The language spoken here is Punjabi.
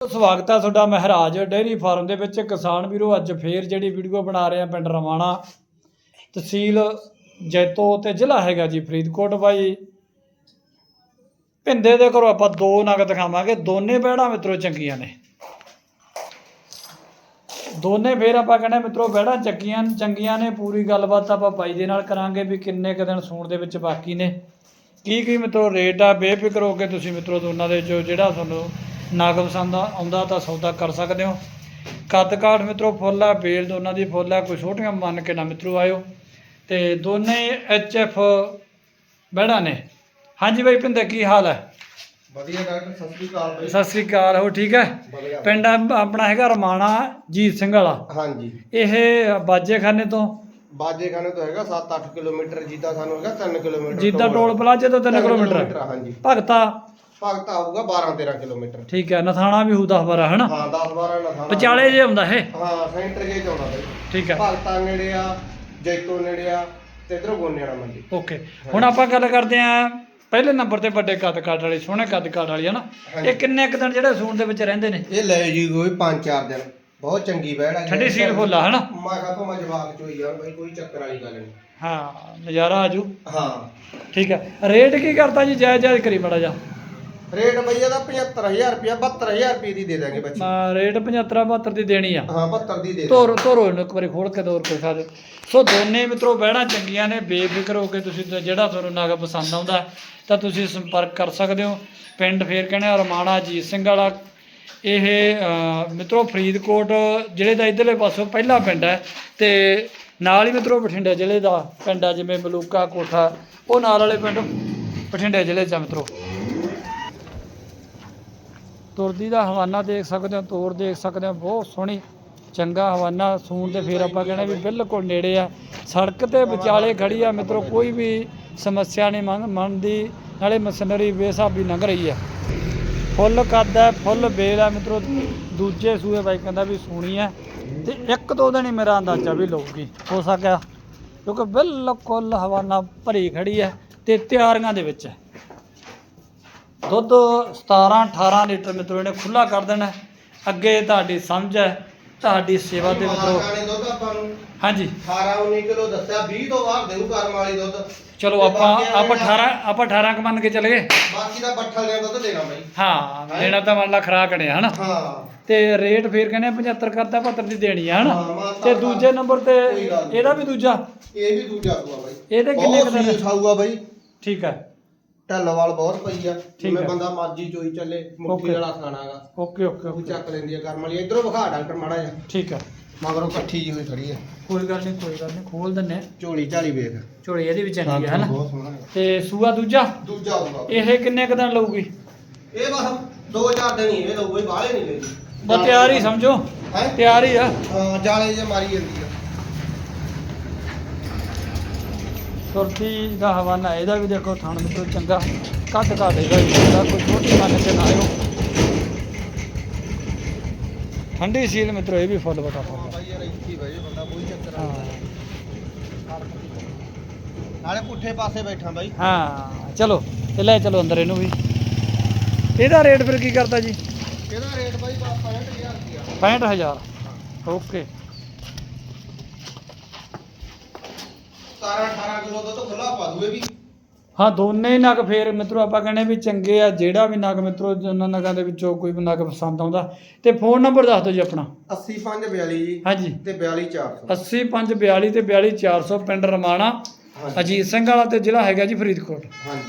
ਸਵਾਗਤ ਹੈ ਤੁਹਾਡਾ ਮਹਾਰਾਜ ਡੇਅਰੀ ਫਾਰਮ ਦੇ ਵਿੱਚ। ਕਿਸਾਨ ਵੀਰੋ, ਅੱਜ ਫੇਰ ਜਿਹੜੀ ਵੀਡੀਓ ਬਣਾ ਰਹੇ ਆ ਪਿੰਡ ਰਵਾਣਾ ਤਹਿਸੀਲ ਜੈਤੋ ਤੇ ਜ਼ਿਲ੍ਹਾ ਹੈਗਾ ਜੀ ਫਰੀਦਕੋਟ ਬਾਈ। ਭਿੰਦੇ ਦੇ ਘਰੋਂ ਆਪਾਂ ਦੋ ਨਗ ਦਿਖਾਵਾਂਗੇ, ਦੋਨੇ ਬਹਿੜਾਂ ਮਿੱਤਰੋ ਚੰਗੀਆਂ ਨੇ। ਦੋਨੇ ਫੇਰ ਆਪਾਂ ਕਹਿੰਦੇ ਮਿੱਤਰੋ ਬਹਿੜਾਂ ਚੰਗੀਆਂ ਚੰਗੀਆਂ ਨੇ, ਪੂਰੀ ਗੱਲਬਾਤ ਆਪਾਂ ਬਾਈ ਦੇ ਨਾਲ ਕਰਾਂਗੇ ਵੀ ਕਿੰਨੇ ਕੁ ਦਿਨ ਸੂਣ ਦੇ ਵਿੱਚ ਬਾਕੀ ਨੇ। ਕੀ ਕੀ ਮਿੱਤਰੋ ਰੇਟ ਆ, ਬੇਫਿਕਰ ਹੋ ਕੇ ਤੁਸੀਂ ਮਿੱਤਰੋ ਦੋਨਾਂ ਦੇ ਜੋ ਜਿਹੜਾ ਤੁਹਾਨੂੰ ਨਗ ਪਸੰਦ ਆਉਂਦਾ ਤਾਂ ਸੌਦਾ ਕਰ ਸਕਦੇ ਹੋ। ਕੱਦ ਕਾਠ ਮਿੱਤਰੋ ਫੁੱਲ ਆ ਬੇਲ ਦੋਨਾਂ ਦੀ ਫੁੱਲ ਆ ਕੋਈ ਛੋਟੀਆਂ ਮੰਨ ਕੇ ਨਾ ਮਿੱਤਰੋ ਆਇਓ। ਤੇ ਦੋਨੇ ਐਚ ਐਫ ਬਹਿੜਾ ਨੇ। ਹਾਂਜੀ ਬਾਈ ਪਿੰਦੇ ਕੀ ਹਾਲ ਹੈ ਵਧੀਆ ਡਾਕਟਰ ਸਤਿ ਸ੍ਰੀ ਅਕਾਲ ਬਾਈ। ਸਤਿ ਸ੍ਰੀ ਅਕਾਲ ਹੋ ਠੀਕ ਹੈ ਪਿੰਡ ਆਪਣਾ ਹੈਗਾ ਰਮਾਣਾ ਜੀਤ ਸਿੰਘ ਵਾਲਾ। ਹਾਂਜੀ। ਇਹ ਬਾਜੇਖਾਨੇ ਤੋਂ? ਬਾਜੇਖਾਨੇ ਤੋਂ ਹੈਗਾ 7-8 ਕਿਲੋਮੀਟਰ ਜੀਦਾ ਸਾਨੂੰ ਹੈਗਾ 3 ਕਿਲੋਮੀਟਰ ਜੀਤਾ ਟੋਲ ਪਲਾਜ਼ੇ ਤੋਂ 3 ਤਿੰਨ ਕਿਲੋਮੀਟਰ ਹਾਂਜੀ। ਭਗਤਾ ਭਗਤਾ ਆਊਗਾ 12-13 ਕਿਲੋਮੀਟਰ। ਠੀਕ ਹੈ ਨਥਾਣਾ ਵੀ ਹੂ 10 12 ਹਨਾ ਹਾਂ 10-12 ਨਾ ਥਾਣਾ ਵਿਚਾਲੇ ਜੇ ਹੁੰਦਾ ਇਹ? ਹਾਂ ਸੈਂਟਰ ਜੇ ਚ ਆਉਂਦਾ ਬਾਈ ਠੀਕ ਹੈ। ਭਗਤਾ ਨੇੜੇ ਆ ਜੈਤੋ ਨੇੜੇ ਆ ਤੇ ਇਧਰੋਂ ਗੋਨੇੜਾ ਮੰਡੀ। ਓਕੇ। ਹੁਣ ਆਪਾਂ ਗੱਲ ਕਰਦੇ ਆਂ ਪਹਿਲੇ ਨੰਬਰ ਤੇ ਵੱਡੇ ਕੱਦ ਕਾਠ ਵਾਲੀ ਸੋਹਣੇ ਕੱਦ ਕਾਠ ਵਾਲੀ ਹਨਾ। ਇਹ ਕਿੰਨੇ ਕੁ ਦਿਨ ਜਿਹੜੇ ਸੂਣ ਦੇ ਵਿੱਚ ਰਹਿੰਦੇ ਨੇ? ਇਹ ਲੈ ਜੀ ਕੋਈ 5-4 ਦਿਨ। ਬਹੁਤ ਚੰਗੀ ਬਹਿੜ ਆ। ਠੰਡੀ ਸੀਲ ਫੁੱਲਾ ਹਨਾ ਮੈਂ ਕਹਾਂ ਮੈਂ ਜਵਾਬ ਚੋਈ ਆ ਬਾਈ ਕੋਈ ਚੱਕਰ ਵਾਲੀ ਗੱਲ ਨਹੀਂ। ਹਾਂ ਨਜ਼ਾਰਾ ਆਜੂ ਹਾਂ। ਠੀਕ ਹੈ। ਰੇਟ ਕੀ ਕਰਤਾ ਜੀ? ਜਾਇਜ਼ ਜਾਇਜ਼ ਕਰੀ ਮੜਾ ਜਾ ਰੇਟ ਬਈ ਇਹਦਾ 75000 ਰੁਪਇਆ 72000 ਰੁਪਏ ਦੀ ਦੇ ਦਾਂਗੇ ਬੱਚੀ। ਰੇਟ 75 72 ਦੀ ਦੇਣੀ ਆ। ਹਾਂ 72 ਦੀ ਦੇ ਦਾਂਗੇ ਤੋਰ ਤੋਰੋ ਇਹਨੂੰ ਇੱਕ ਵਾਰੀ ਖੋਲ ਕੇ ਤੋਰ ਕੇ ਖਾ ਦੇ ਸੋ ਦੋਨੇ ਮਿੱਤਰੋ ਬਹਿਣਾ ਚੰਗੀਆਂ ਨੇ ਬੇਫਿਕਰ ਹੋ ਕੇ ਤੁਸੀਂ ਤਾਂ ਜਿਹੜਾ ਤੁਹਾਨੂੰ ਨਗ ਪਸੰਦ ਆਉਂਦਾ ਤਾਂ ਤੁਸੀਂ ਸੰਪਰਕ ਕਰ ਸਕਦੇ ਹੋ। ਪਿੰਡ ਫੇਰ ਕਹਿੰਦੇ ਰਮਾਣਾ ਜੀਤ ਸਿੰਘ ਵਾਲਾ। ਇਹ ਅ, ਮਿੱਤਰੋ ਫਰੀਦਕੋਟ ਜ਼ਿਲ੍ਹੇ ਦਾ ਇਧਰਲੇ ਪਾਸੋਂ ਪਹਿਲਾ ਪਿੰਡ ਹੈ ਤੇ ਨਾਲ ਹੀ ਮਿੱਤਰੋ ਬਠਿੰਡਾ ਜ਼ਿਲ੍ਹੇ ਦਾ ਪਿੰਡ ਆ ਜਿਵੇਂ ਮਲੂਕਾ ਕੋਠਾ। ਉਹ ਨਾਲ ਵਾਲੇ ਪਿੰਡ ਬਠਿੰਡਾ ਜ਼ਿਲ੍ਹੇ 'ਚ ਆ ਮਿੱਤਰੋ। ਤੁਰਦੀ ਦਾ ਹਵਾਨਾ ਦੇਖ ਸਕਦੇ ਹੋ, ਤੋਰ ਦੇਖ ਸਕਦੇ ਹੋ, ਬਹੁਤ ਸੋਹਣੀ, ਚੰਗਾ ਹਵਾਨਾ ਸੂਣ ਤੇ ਫਿਰ ਆਪਾਂ ਕਹਿੰਦੇ ਵੀ ਬਿਲਕੁਲ ਨੇੜੇ ਆ। ਸੜਕ ਤੇ ਵਿਚਾਲੇ ਖੜੀ ਆ, ਮਿੱਤਰੋ, ਕੋਈ ਵੀ ਸਮੱਸਿਆ ਨਹੀਂ, ਮੰਨ ਮੰਨਦੀ ਨਾਲੇ ਮਸ਼ੀਨਰੀ ਬੇਸਾਬੀ ਲੰਘ ਰਹੀ ਆ। ਫੁੱਲ ਕੱਦ ਹੈ, ਫੁੱਲ ਬੇਲ ਹੈ, ਮਿੱਤਰੋ, ਦੂਜੇ ਸੂਏ ਬਾਈ ਕਹਿੰਦਾ ਵੀ ਸੋਹਣੀ ਹੈ, ਤੇ ਇੱਕ ਦੋ ਦਿਨ ਹੀ ਮੇਰਾ ਅੰਦਾਜ਼ਾ ਵੀ ਲਊਗੀ, ਹੋ ਸਕਿਆ। ਕਿਉਂਕਿ ਬਿਲਕੁਲ ਹਵਾਨਾ ਭਰੀ ਖੜੀ ਹੈ ਤੇ ਤਿਆਰੀਆਂ ਦੇ ਵਿੱਚ ਹੈ। ਦੁੱਧ 17 18 ਲੀਟਰ ਮਿੱਤਰੋ ਇਹਨੇ ਖੁੱਲਾ ਕਰ ਦੇਣਾ। ਅੱਗੇ ਤੁਹਾਡੀ ਸਮਝ ਹੈ ਤੁਹਾਡੀ ਸੇਵਾ ਦੇ ਮਿੱਤਰੋ। ਮਾਲਕਾਂ ਨੇ ਦੁੱਧ ਆਪਾਂ ਨੂੰ ਹਾਂਜੀ। 18 19 ਕਿਲੋ ਦੱਸਿਆ 20 ਤੋਂ ਬਾਅਦ ਦੇਊ ਕਰਮ ਵਾਲੀ ਦੁੱਧ। ਚਲੋ ਤੇ ਆਪਾਂ ਬਾਕੀ ਆਪਾਂ ਵਾਲੇ 18 ਆਪਾਂ 18 ਕ ਮੰਨ ਕੇ ਚੱਲ ਗਏ ਬਾਕੀ ਦਾ ਬੱਠਲ ਦੇ ਦੁੱਧ ਦੇਣਾ ਬਾਈ। ਹਾਂ ਦੇਣਾ ਤਾਂ ਮੰਨ ਲਾ ਖਰਾਕ ਨੇ ਹਨਾ? ਹਾਂ। ਤੇ ਰੇਟ ਫੇਰ ਕਹਿੰਦੇ 75 ਕਰਤਾ 72 ਦੀ ਦੇਣੀ ਹਨਾ? ਹਾਂ, ਮਾਂ ਤੇ ਤਾਂ- ਦੂਜੇ ਨੰਬਰ ਤੇ ਕੋਈ ਗੱਲ ਨਹੀਂ। ਇਹਦਾ ਵੀ ਦੂਜਾ? ਇਹ ਵੀ ਦੂਜਾ ਸੂਆ ਬਾਈ। ਇਹਦੇ ਕਿੰਨੇ ਕੁ ਬਹੁਤ ਦਿਨ? ਸੀਲ ਖਾਊਗਾ ਬਾਈ। ਠੀਕ ਹੈ। ਢੱਲਵਾਲ ਬਹੁਤ ਪਈ ਆ ਜਿਵੇਂ ਹੈ। ਬੰਦਾ ਮਰਜ਼ੀ ਚੋਈ ਚੱਲੇ ਮੁੱਠੀ Okay. ਵਾਲਾ ਖਾਣਾਗਾ ਓਕੇ ਓਕੇ ਉਹ ਓਕੇ। ਚੱਕ ਲੈਂਦੀ ਆ ਕਰਮ ਵਾਲੀ ਇਧਰੋਂ ਵਿਖਾ ਡਾਕਟਰ ਮਾੜਾ ਜਿਹਾ। ਠੀਕ ਹੈ ਮਗਰੋਂ ਇਕੱਠੀ ਜੀ ਹੋਈ ਖੜੀ ਆ। ਕੋਈ ਗੱਲ ਨਹੀਂ ਕੋਈ ਗੱਲ ਨਹੀਂ ਖੋਲ ਦਿੰਨੇ ਝੋਲੀ ਝਾਲੀ ਵੇਖ। ਝੋਲੀ ਇਹਦੀ ਵੀ ਚੰਗੀ ਹੈ ਹਨਾ? ਬਹੁਤ ਸੋਹਣਾ ਤੇ ਸੂਆ ਦੂਜਾ? ਦੂਜਾ ਹੋਊਗਾ। ਇਹ ਕਿੰਨੇ ਕੁ ਦਿਨ ਲਊਗੀ? ਇਹ ਬਸ ਦੋ ਚਾਰ ਦਿਨ ਹੀ ਇਹ ਦਊਗਾ ਬਾਹਲੇ ਨਹੀਂ ਲੈਂਦੀ ਬਸ ਤਿਆਰ ਹੀ ਸਮਝੋ। ਹੈ? ਤਿਆਰ ਹੀ ਆ। ਜਾਲੇ ਜੇ ਮਾਰੀ ਜਾਂਦੀ ਆ। ਸੁਰਤੀ ਦਾ ਹਵਾਨਾ ਇਹਦਾ ਵੀ ਦੇਖੋ ਥਣ ਮਿੱਤਰੋ ਚੰਗਾ ਕੱਦ ਕੱਦ ਇਹਦਾ ਵੀ ਚੰਗਾ ਕੋਈ ਛੋਟੀ ਮੰਨ ਕੇ ਨਾ ਆਇਓ। ਠੰਡੀ ਸੀਲ ਮਿੱਤਰੋ ਇਹ ਵੀ ਫੁੱਲ ਬਟਾ ਫੁੱਲ ਬਾਈ ਯਾਰ ਇੱਥੇ ਬਈ ਬੰਦਾ ਕੋਈ ਚੱਕਰ ਹਾਂ। ਨਾਲੇ ਪੁੱਠੇ ਪਾਸੇ ਬੈਠਾ ਬਾਈ। ਹਾਂ ਚਲੋ ਤੇ ਲੈ ਚਲੋ ਅੰਦਰ ਇਹਨੂੰ ਵੀ। ਇਹਦਾ ਰੇਟ ਫਿਰ ਕੀ ਕਰਦਾ ਜੀ? ਇਹਦਾ ਰੇਟ ਬਾਈ 65000 ਰੁਪਿਆ 65000 ਓਕੇ। 17 18 ਕਿਲੋ ਦੁੱਧ ਖੁੱਲਾ ਪਾ ਦੂ ਇਹ ਵੀ। ਹਾਂ ਦੋਨੇ ਹੀ ਨਗ ਫੇਰ ਮਿੱਤਰੋ ਆਪਾਂ ਕਹਿੰਦੇ ਵੀ ਚੰਗੇ ਆ ਜਿਹੜਾ ਵੀ ਨਗ ਮਿੱਤਰੋ ਉਹਨਾਂ ਨਗਾਂ ਦੇ ਵਿੱਚੋਂ ਕੋਈ ਵੀ ਨਗ ਪਸੰਦ ਆਉਂਦਾ। ਤੇ ਫੋਨ ਨੰਬਰ ਦੱਸ ਦਿਓ ਜੀ ਆਪਣਾ। 8542 ਜੀ ਹਾਂਜੀ। ਤੇ 42400 8542 ਤੇ 42400 ਪਿੰਡ ਰਮਾਣਾ ਹਾਂਜੀ। ਅਜੀਤ ਸਿੰਘ ਵਾਲਾ ਤੇ ਜ਼ਿਲ੍ਹਾ ਹੈਗਾ ਜੀ ਫਰੀਦਕੋਟ। ਹਾਂਜੀ।